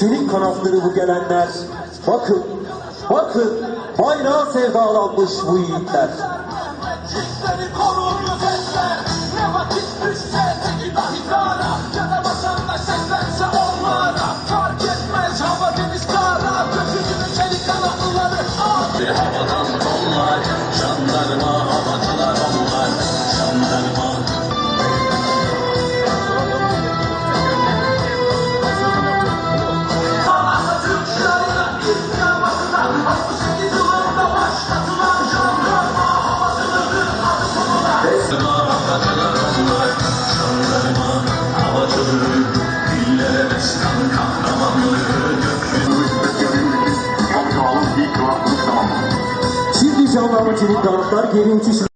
Çelik kanatları bu gelenler. Bakın, bakın, bayrağı sevdalanmış bu yiğitler. Arabacılık Davutlar Geri Uçuş